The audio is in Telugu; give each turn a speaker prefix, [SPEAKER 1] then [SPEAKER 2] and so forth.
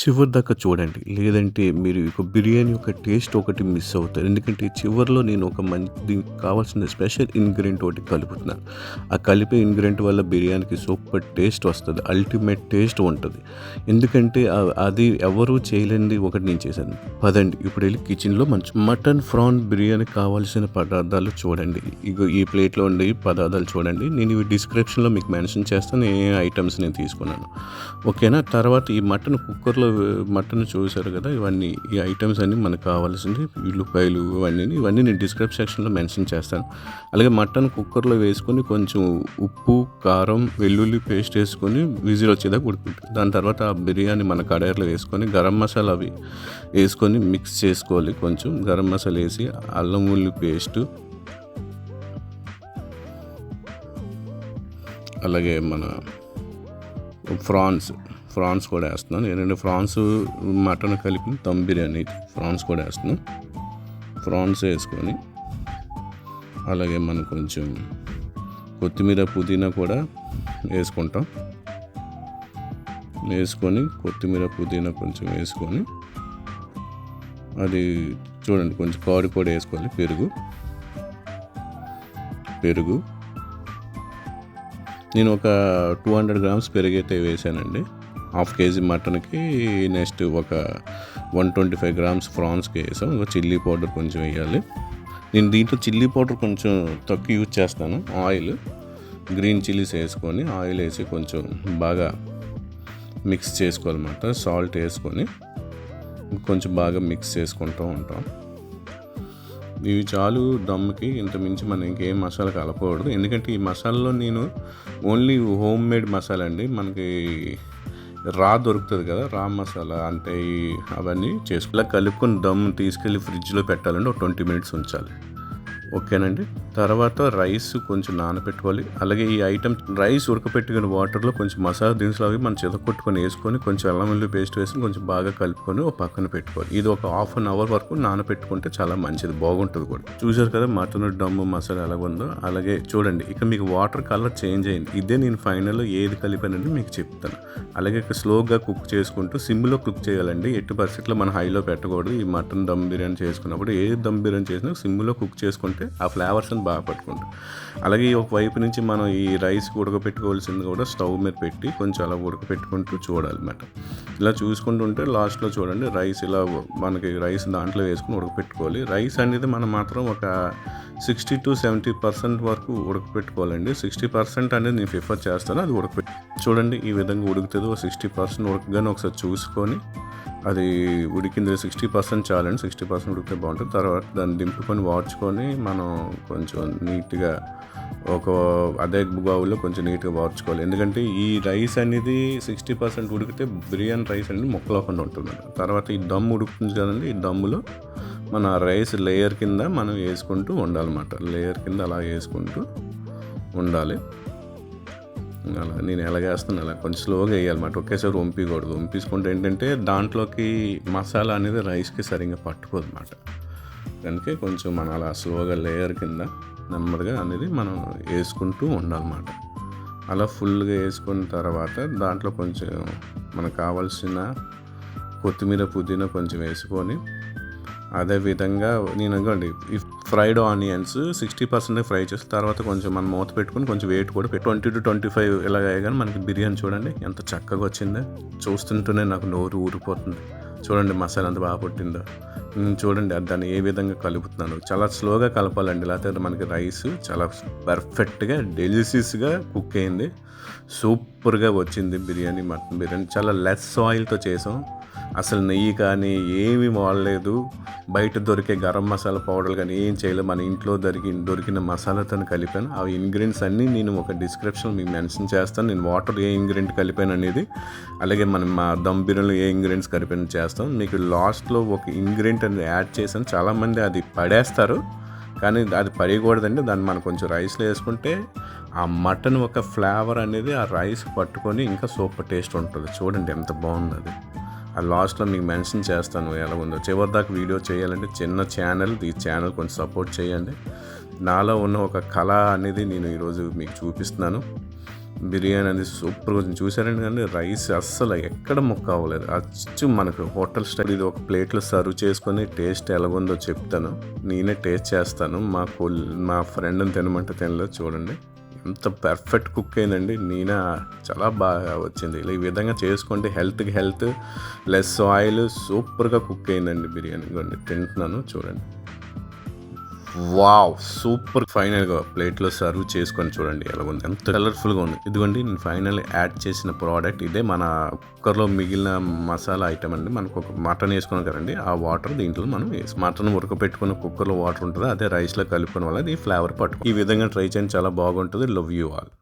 [SPEAKER 1] చివరి దాకా చూడండి. లేదంటే మీరు ఒక బిర్యానీ యొక్క టేస్ట్ ఒకటి మిస్ అవుతారు. ఎందుకంటే చివరిలో నేను ఒక మంచి దీనికి కావాల్సిన స్పెషల్ ఇంగ్రీడియంట్ ఒకటి కలుపుతున్నాను ఆ కలిపే ఇంగ్రీడియంట్ వల్ల బిర్యానీకి సూపర్ టేస్ట్ వస్తుంది. అల్టిమేట్ టేస్ట్ ఉంటుంది. ఎందుకంటే అది ఎవరు చేయలేనిది ఒకటి నేను చేశాను. పదండి ఇప్పుడు వెళ్ళి కిచెన్లో మంచి. మటన్ ఫ్రాన్ బిర్యానీ కావాల్సిన పదార్థాలు చూడండి. ఇగో ఈ ప్లేట్లో ఉండే పదార్థాలు చూడండి. నేను ఇవి డిస్క్రిప్షన్లో మీకు మెన్షన్ చేస్తాను ఏ ఐటమ్స్ నేను తీసుకున్నాను. ఓకేనా? తర్వాత ఈ మటన్ కుక్కర్లో మటన్ చూశారు కదా ఇవన్నీ ఈ ఐటమ్స్ అన్నీ మనకు కావాల్సింది ఉల్లిపాయలు ఇవన్నీ ఇవన్నీ నేను డిస్క్రిప్షన్ సెక్షన్లో మెన్షన్ చేస్తాను. అలాగే మటన్ కుక్కర్లో వేసుకొని కొంచెం ఉప్పు కారం వెల్లుల్లి పేస్ట్ వేసుకొని విజిల్ వచ్చేదాకా ఉడికింటుంది. దాని తర్వాత ఆ బిర్యానీ మన కడాయిలో వేసుకొని గరం మసాలా అవి వేసుకొని మిక్స్ చేసుకోవాలి కొంచెం. గరం మసాలా వేసి అల్లం ఉల్లి పేస్ట్ అలాగే మన ఫ్రాన్స్ ఫ్రాన్స్ కూడా వేస్తున్నాను. ఏంటంటే ఫ్రాన్స్ మటన్ కలిపి దమ్ బిర్యానీ ఫ్రాన్స్ కూడా వేస్తున్నాను. ఫ్రాన్స్ వేసుకొని అలాగే మనం కొంచెం కొత్తిమీర పుదీనా కూడా వేసుకుంటాం. వేసుకొని కొత్తిమీర పుదీనా కొంచెం వేసుకొని అది చూడండి కొంచెం కాడు కూడా వేసుకోవాలి పెరుగు. పెరుగు. నేను ఒక టూ హండ్రెడ్ గ్రామ్స్ పెరుగు అయితే వేసానండి. హాఫ్ కేజీ మటన్కి నెక్స్ట్ ఒక వన్ ట్వంటీ ఫైవ్ గ్రామ్స్ ఫ్రాన్స్కి వేసాం. ఇంకా చిల్లీ పౌడర్ కొంచెం వేయాలి. నేను దీంట్లో చిల్లీ పౌడర్ కొంచెం తక్కువ యూజ్ చేస్తాను. ఆయిల్ గ్రీన్ చిల్లీస్ వేసుకొని ఆయిల్ వేసి కొంచెం బాగా మిక్స్ చేసుకోవాలన్నమాట. సాల్ట్ వేసుకొని కొంచెం బాగా మిక్స్ చేసుకుంటూ ఉంటాం. ఇవి చాలు దమ్కి ఇంతమించి మనం ఇంకేం మసాలా కలపకూడదు. ఎందుకంటే ఈ మసాలాలో నేను ఓన్లీ హోమ్ మేడ్ మసాలా అండి. మనకి రా దొరుకుతుంది కదా రా మసాలా అంటే అవన్నీ చేసుకుని కలుపుకొని దమ్ తీసుకెళ్ళి ఫ్రిడ్జ్లో పెట్టాలంటే ఒక ట్వంటీ మినిట్స్ ఉంచాలి. ఓకేనండి. తర్వాత రైస్ కొంచెం నానబెట్టుకోవాలి. అలాగే ఈ ఐటమ్ రైస్ ఉడకపెట్టుకుని వాటర్లో కొంచెం మసాలా దినుసులు అవి మనం చితకొట్టుకొని వేసుకొని కొంచెం అల్లం వెల్లుల్లి పేస్ట్ వేసి కొంచెం బాగా కలుపుకొని ఒక పక్కన పెట్టుకోవాలి. ఇది ఒక హాఫ్ అన్ అవర్ వరకు నానబెట్టుకుంటే చాలా మంచిది బాగుంటుంది కూడా. చూసారు కదా మటన్ డమ్ము మసాలా ఎలా ఉందో? అలాగే చూడండి ఇక మీకు వాటర్ కలర్ చేంజ్ అయింది. ఇదే నేను ఫైనల్లో ఏది కలిపానని మీకు చెప్తాను. అలాగే ఇక స్లోగా కుక్ చేసుకుంటూ సిమ్లో కుక్ చేయాలండి. ఎట్టి పరిస్థితుల్లో మనం హైలో పెట్టకూడదు. ఈ మటన్ దమ్ బిర్యానీ చేసుకున్నప్పుడు ఏ దమ్ బిర్యానీ చేసినా సిమ్లో కుక్ చేసుకుంటే ఆ ఫ్లేవర్స్ని బాగా పట్టుకుంటాం. అలాగే ఈ ఒక వైపు నుంచి మనం ఈ రైస్ ఉడకపెట్టుకోవాల్సింది కూడా స్టవ్ మీద పెట్టి కొంచెం అలా ఉడకపెట్టుకుంటూ చూడాలన్నమాట ఇలా చూసుకుంటుంటే లాస్ట్లో చూడండి రైస్ ఇలా మనకి రైస్ దాంట్లో వేసుకుని ఉడకపెట్టుకోవాలి రైస్ అనేది మనం మాత్రం ఒక సిక్స్టీ టు సెవెంటీ పర్సెంట్ వరకు ఉడకపెట్టుకోవాలండి సిక్స్టీ పర్సెంట్ అనేది నేను ప్రిఫర్ చేస్తాను అది ఉడకపెట్టి చూడండి ఈ విధంగా ఉడుకుతుంది ఒక సిక్స్టీ పర్సెంట్ ఉడకగానే ఒకసారి చూసుకొని అది ఉడికింది సిక్స్టీ పర్సెంట్ చాలండి సిక్స్టీ పర్సెంట్ ఉడికితే బాగుంటుంది. తర్వాత దాన్ని దింపుకొని వాడ్చుకొని మనం కొంచెం నీట్గా ఒక అదే బౌల్లో కొంచెం నీట్గా వార్చుకోవాలి ఎందుకంటే ఈ రైస్ అనేది సిక్స్టీ పర్సెంట్ ఉడికితే బిర్యానీ రైస్ అనేది మొక్కలోకుండా ఉంటుంది తర్వాత ఈ దమ్ ఉడుకుతుంది కదండి ఈ దమ్ములో మన రైస్ లేయర్ కింద మనం వేసుకుంటూ ఉండాలన్నమాట. లేయర్ కింద అలా వేసుకుంటూ ఉండాలి. అలా నేను ఎలాగేస్తాను అలా కొంచెం స్లోగా వేయాలన్నమాట ఒకేసారి వంపికూడదు వంపించుకుంటే ఏంటంటే దాంట్లోకి మసాలా అనేది రైస్కి సరిగ్గా పట్టుకోదు అనమాట దానికి కొంచెం మనం అలా స్లోగా లేయర్ కింద నెమ్మదిగా అనేది మనం వేసుకుంటూ ఉండాలన్నమాట అలా ఫుల్గా వేసుకున్న తర్వాత దాంట్లో కొంచెం మనకు కావాల్సిన కొత్తిమీర పుదీనా కొంచెం వేసుకొని అదే విధంగా నేను అనుకోండి ఈ fried onions sixty percent fry చేసి తర్వాత కొంచెం మనం మూత పెట్టుకుని కొంచెం వెయిట్ కూడా ట్వంటీ టు ట్వంటీ ఫైవ్ ఇలా కానీ మనకి బిర్యానీ చూడండి ఎంత చక్కగా వచ్చిందో. చూస్తుంటేనే నాకు నోరు ఊరిపోతుంది. చూడండి మసాలా అంత బాగా పుట్టిందో. చూడండి అది దాన్ని ఏ విధంగా కలుపుతున్నాను. చాలా స్లోగా కలపాలండి లేకపోతే మనకి రైస్ చాలా పర్ఫెక్ట్గా డెలిషియస్గా కుక్ అయింది. సూపర్గా వచ్చింది బిర్యానీ మటన్ బిర్యానీ. చాలా లెస్ ఆయిల్తో చేసాం. అసలు నెయ్యి కానీ ఏమీ వాడలేదు. బయట దొరికే గరం మసాలా పౌడర్లు కానీ ఏం చేయలేదు మన ఇంట్లో దొరికి దొరికిన మసాలాతో కలిపాను. ఆ ఇంగ్రీడియంట్స్ అన్నీ నేను ఒక డిస్క్రిప్షన్ మీకు మెన్షన్ చేస్తాను. నేను వాటర్ ఏ ఇంగ్రీడియంట్ కలిపాను అనేది అలాగే మనం మా దమ్ బిర్యానీలో ఏ ఇంగ్రీడియంట్స్ కలిపాను చేస్తాం. మీకు లాస్ట్లో ఒక ఇంగ్రీడియంట్ అనేది యాడ్ చేశాను. చాలామంది అది పడేస్తారు కానీ అది పడేయకూడదండి. దాన్ని మనం కొంచెం రైస్లో వేసుకుంటే ఆ మటన్ ఒక ఫ్లేవర్ అనేది ఆ రైస్ పట్టుకొని ఇంకా సూపర్ టేస్ట్ ఉంటుంది. చూడండి ఎంత బాగుంది అది. ఆ లాస్ట్లో మీకు మెన్షన్ చేస్తాను ఎలా ఉందో. చివరి దాకా వీడియో చేయాలంటే చిన్న ఛానల్ ఈ ఛానల్ కొంచెం సపోర్ట్ చేయండి. నాలో ఉన్న ఒక కళ అనేది నేను ఈరోజు మీకు చూపిస్తున్నాను. బిర్యానీ అనేది సూపర్గా కొంచెం చూసారండి కానీ రైస్ అస్సలు ఎక్కడ మొక్క అవ్వలేదు. అచ్చు మనకు హోటల్ స్టైల్. ఇది ఒక ప్లేట్లో సర్వ్ చేసుకొని టేస్ట్ ఎలాగుందో చెప్తాను. నేనే టేస్ట్ చేస్తాను. మా కొల్ మా ఫ్రెండ్ని తినమంటే తినలేదు. చూడండి. ఎంత పర్ఫెక్ట్ కుక్ అయిందండి. నేనే చాలా బాగా వచ్చింది. ఇలా ఈ విధంగా చేసుకోండి హెల్త్కి హెల్త్ లెస్ ఆయిల్ సూపర్గా కుక్ అయిందండి బిర్యానీ. కొన్ని తింటున్నాను చూడండి. Wow super. ఫైనల్గా ప్లేట్లో సర్వ్ చేసుకొని చూడండి ఎలా ఉంది. ఎంత కలర్ఫుల్గా ఉంది. ఇదిగోండి నేను ఫైనల్ యాడ్ చేసిన ప్రోడక్ట్ ఇదే మన కుక్కర్లో మిగిలిన మసాలా ఐటమ్ అండి. మనకు ఒక మటన్ వేసుకున్నాం కదండి ఆ వాటర్ దీంట్లో మనం వేసి మటన్ ఉడకపెట్టుకున్న కుక్కర్లో వాటర్ ఉంటుంది అదే రైస్లో కలుపుకోవడం వల్ల ఈ ఫ్లేవర్ పట్టుకు. ఈ విధంగా ట్రై చేయండి చాలా బాగుంటుంది. Love you all